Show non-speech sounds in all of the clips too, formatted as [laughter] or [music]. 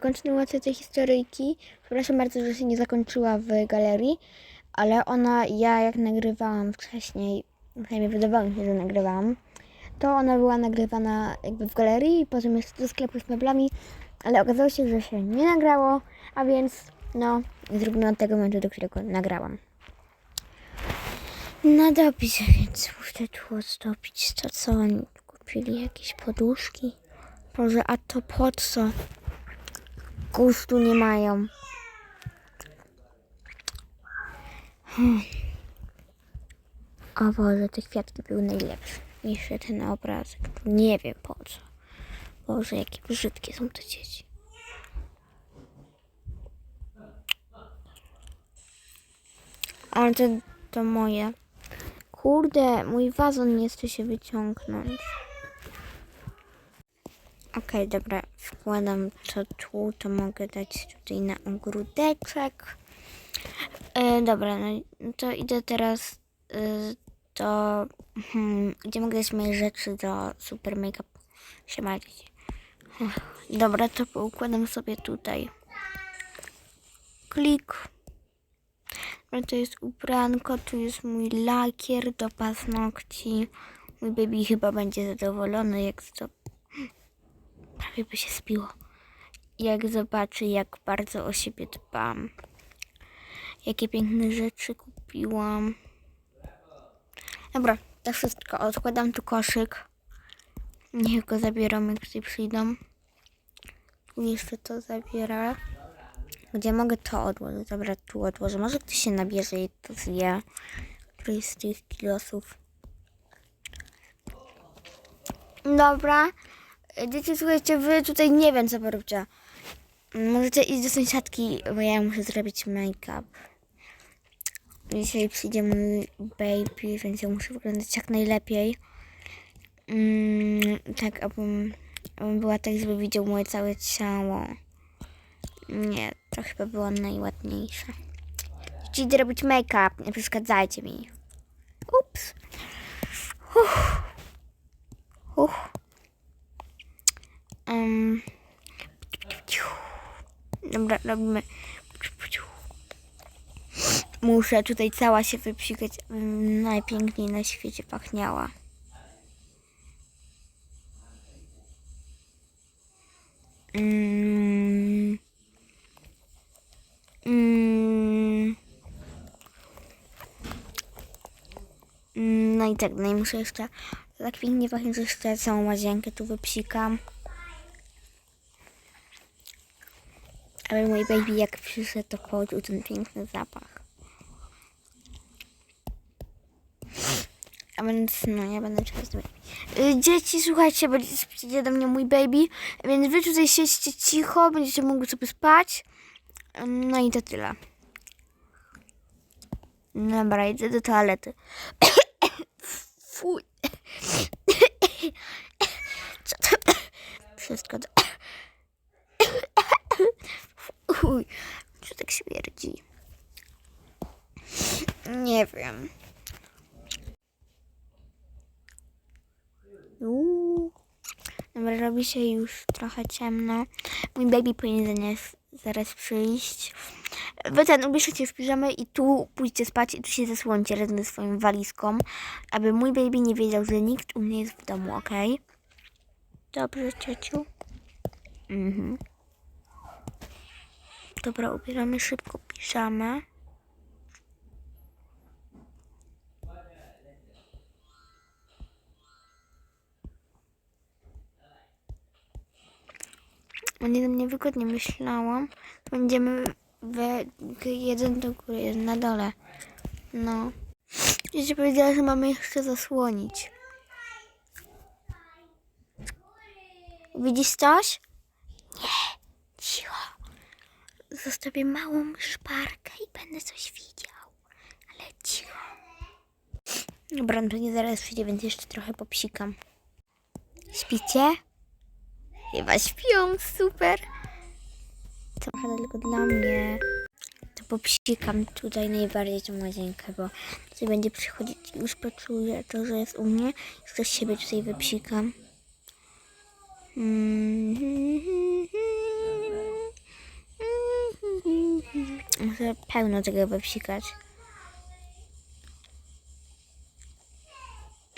Kontynuacja tej historyjki. Przepraszam bardzo, że się nie zakończyła w galerii, ale ona, ja jak nagrywałam wcześniej, przynajmniej wydawało mi się, że nagrywałam, to ona była nagrywana jakby w galerii i potem jeszcze do sklepu z meblami, ale okazało się, że się nie nagrało, a więc no, zrobimy od tego momentu, do którego nagrałam. No dobrze, więc muszę tu odstopić to, co oni kupili, jakieś poduszki. Boże, a to po co? Gustu nie mają. Hmm. O Boże, te kwiatki były najlepsze niż ten obrazek. Nie wiem po co. Boże, jakie brzydkie są te dzieci. Ale to, to moje. Kurde, mój wazon nie chce się wyciągnąć. Okej, dobra, wkładam to tu, to mogę dać tutaj na ogródeczek. E, dobra, no to idę teraz e, do... Hmm, gdzie mogę dać moje rzeczy do super make-up. Ech, Dobra, to poukładam sobie tutaj. Klik. Dobra, to jest ubranko, tu jest mój lakier do paznokci. Mój baby chyba będzie zadowolony, jak to prawie by się spiło. Jak zobaczy, jak bardzo o siebie dbam. Jakie piękne rzeczy kupiłam. Dobra, to wszystko. Odkładam tu koszyk. Niech go zabiorą, jak tutaj przyjdą. Jeszcze to zabiera. Gdzie mogę to odłożyć? Dobra, tu odłożę. Może ktoś się nabierze i to zje. Któryś z tych kilosów. Dobra. Dzieci, słuchajcie, wy tutaj nie wiem, co poróbcie. Możecie iść do sąsiadki, bo ja muszę zrobić make-up. Dzisiaj przyjdzie mój baby, więc ja muszę wyglądać jak najlepiej. Mm, tak, abym, abym była tak, żeby widział moje całe ciało. Nie, to chyba było najładniejsze. Dzieci, idę robić make-up, nie przeszkadzajcie mi. Ups. Uff. Uff. Dobra, robimy. Muszę tutaj cała się wypsikać, najpiękniej na świecie pachniała. No i tak, no i muszę jeszcze tak pięknie pachnie, że jeszcze całą łazienkę tu wypsikam. Ale mój baby jak przyszedł, to poczuł ten piękny zapach. A więc, no, ja będę czekać do baby. Y, Dzieci, słuchajcie, bo przyjdzie do mnie mój baby, więc wy tutaj siedźcie cicho, będziecie mogli sobie spać. No i to tyle. Dobra, idę do toalety. [coughs] Fuj. [coughs] Co to? [coughs] Wszystko to... Uj, co tak śmierdzi? Nie wiem. Uuu. Dobra, robi się już trochę ciemno. Mój baby powinien zaraz, przyjść. Wy ten ubierzcie w piżamę i tu pójdźcie spać i tu się zasłońcie razem ze swoją walizką, aby mój baby nie wiedział, że nikt u mnie jest w domu, ok? Dobrze, ciociu? Mhm. Dobra, ubieramy szybko piżamę. Będzie do mnie wygodnie myślałam. Będziemy we jeden do góry, jeden na dole. No. Dzieci powiedziała, że mamy jeszcze zasłonić. Widzisz coś? Nie, cicho. Zostawię małą szparkę i będę coś widział. Ale cicho. Dobra, no to nie zaraz przyjdzie, więc jeszcze trochę popsikam. Śpicie? Chyba śpią, super. Trochę tylko dla mnie. To popsikam tutaj najbardziej tą łazienkę, bo tutaj będzie przychodzić już poczuję to, że jest u mnie. Jeszcze z siebie tutaj wypsikam. Mm-hmm. Muszę pełno tego wypsikać.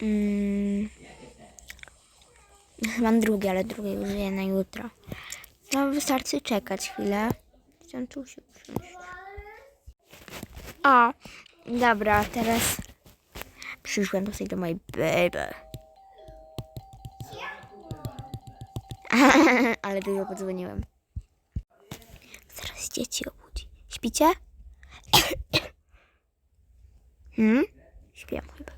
Mm. Mam drugie, ale drugie już je na jutro. No wystarczy czekać chwilę. Chciałam tu się usiąść. O, dobra, teraz przyszłem tutaj do mojej baby. [laughs] ale dużo podzwoniłem. Zaraz dzieci. Śpicie? [coughs] hmm? Śpię chyba.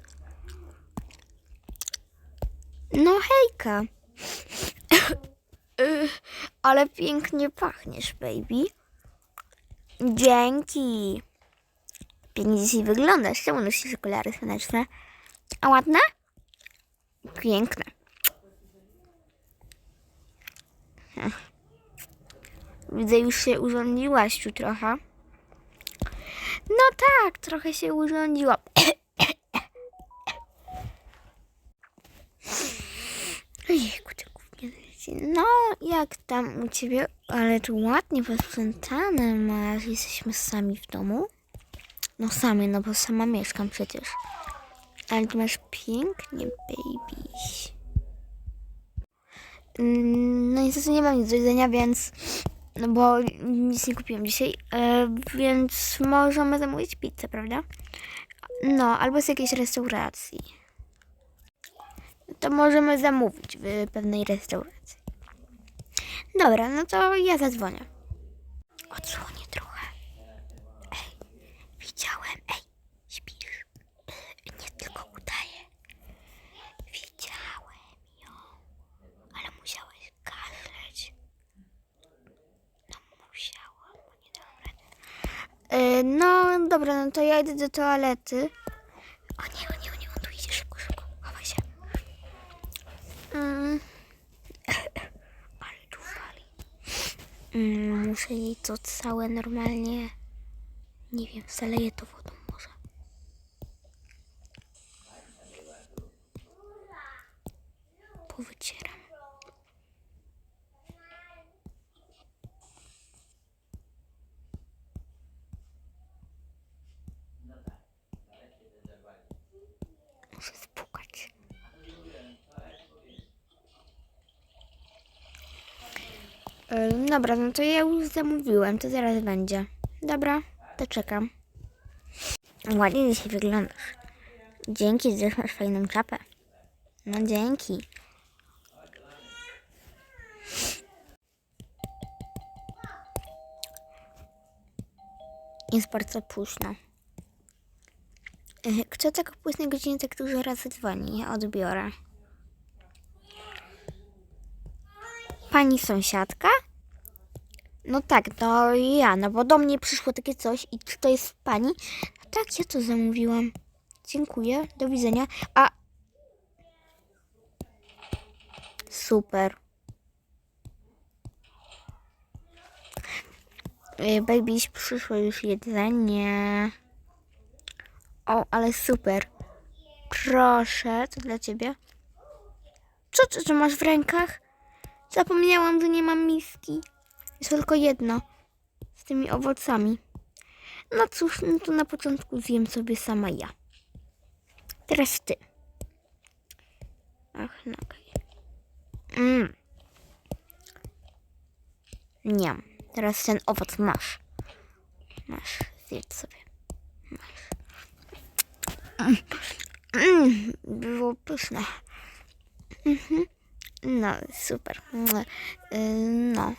No hejka. [coughs] Y, Ale pięknie pachniesz, baby. Dzięki. Pięknie dzisiaj wyglądasz. Czemu nosisz okulary słoneczne? A ładne? Piękne. Widzę, już się urządziłaś tu trochę. No tak, trochę się urządziłam. No, jak tam u ciebie? Ale tu ładnie posprzątane masz. Jesteśmy sami w domu? No sami, no bo sama mieszkam przecież. Ale tu masz pięknie, babyś. Mm, No niestety nie mam nic do jedzenia, więc... No bo nic nie kupiłam dzisiaj, e, więc możemy zamówić pizzę, prawda? No, albo z jakiejś restauracji. To możemy zamówić w pewnej restauracji. Dobra, no to ja zadzwonię. Odsłonię trochę. Ej, widziałem. Ej, śpisz. Y, Nie tylko udaję. Widziałem ją, ale musiałeś kaszleć. No musiałam, bo nie dałam Y, no dobra, no to ja idę do toalety. O nie, o nie, o nie, on tu idzie szybko, szybko. Chowaj się. Mm. Ale tu wali. Mm, muszę jej to całe normalnie. Nie wiem, zaleję to wodą może. Powycieram. Muszę spłukać. E, Dobra, no to ja już zamówiłem, to zaraz będzie. Dobra, to czekam. Ładnie dzisiaj wyglądasz. Dzięki, że masz fajną czapę. No dzięki. Jest bardzo późno. Kto tak o późnej godzinie tak dużo razy dzwoni? Ja odbiorę. Pani sąsiadka? No tak, no ja, no bo do mnie przyszło takie coś i czy to jest pani? No tak, ja to zamówiłam. Dziękuję, do widzenia. A... Super. Y, Babyś, przyszło już jedzenie. O, ale super. Proszę, to dla ciebie. Co ty tu masz w rękach? Zapomniałam, że nie mam miski. Jest tylko jedno. Z tymi owocami. No cóż, no to na początku zjem sobie sama ja. Teraz ty. Ach, no okej. Mm. Nie. Teraz ten owoc masz. Masz. Zjedz sobie. Masz. Mm. Mm. Było pyszne. Mhm. No, super. Yy, No.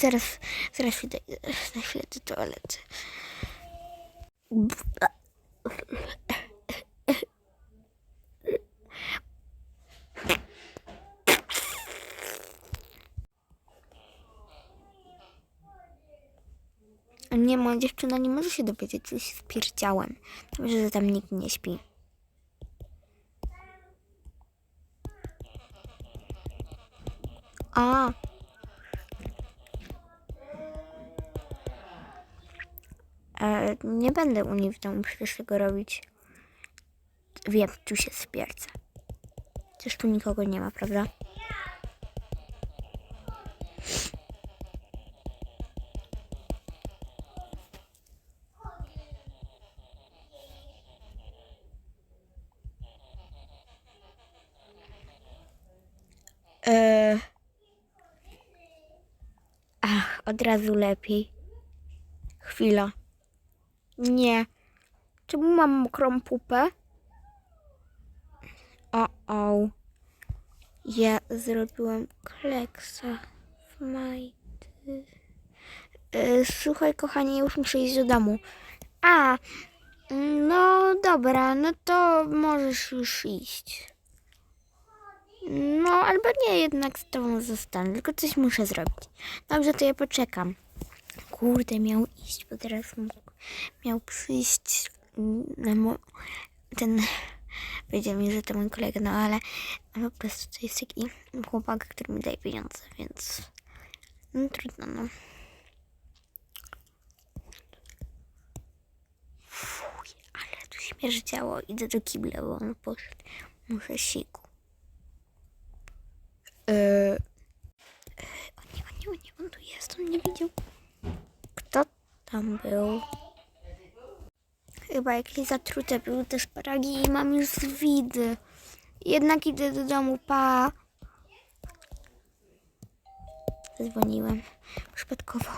Zaraz, zaraz idę na chwilę do toalety. Nie, moja dziewczyna nie może się dowiedzieć, że się spierdziałem. Dobrze, że tam nikt nie śpi. A. E, nie będę u niej w domu przecież tego robić. Wiem, tu się spierdzę. Przecież tu nikogo nie ma, prawda? Ach, od razu lepiej. Chwila. Nie. Czemu mam mokrą pupę? O, o. Ja zrobiłem kleksa w majty. E, Słuchaj, kochanie, już muszę iść do domu. A, no dobra, no to możesz już iść. No, albo nie, jednak z tobą zostanę, tylko coś muszę zrobić. Dobrze, to ja poczekam. Kurde, miał iść, bo teraz mógł, miał przyjść mm, ten, [laughs] powiedział mi, że to mój kolega, no ale no, po prostu to jest taki chłopak, który mi daje pieniądze, więc no trudno, no. Fuj, ale tu śmierdziało. Idę do kibla, bo on poszedł. Muszę siku. Yy. O nie, o nie, o nie, on tu jest, on nie widział. Kto tam był? Chyba jakieś zatrute były te szparagi i mam już zwidy. Jednak idę do domu, pa. Zadzwoniłem przypadkowo.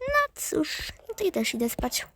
No cóż, no to też idę spać.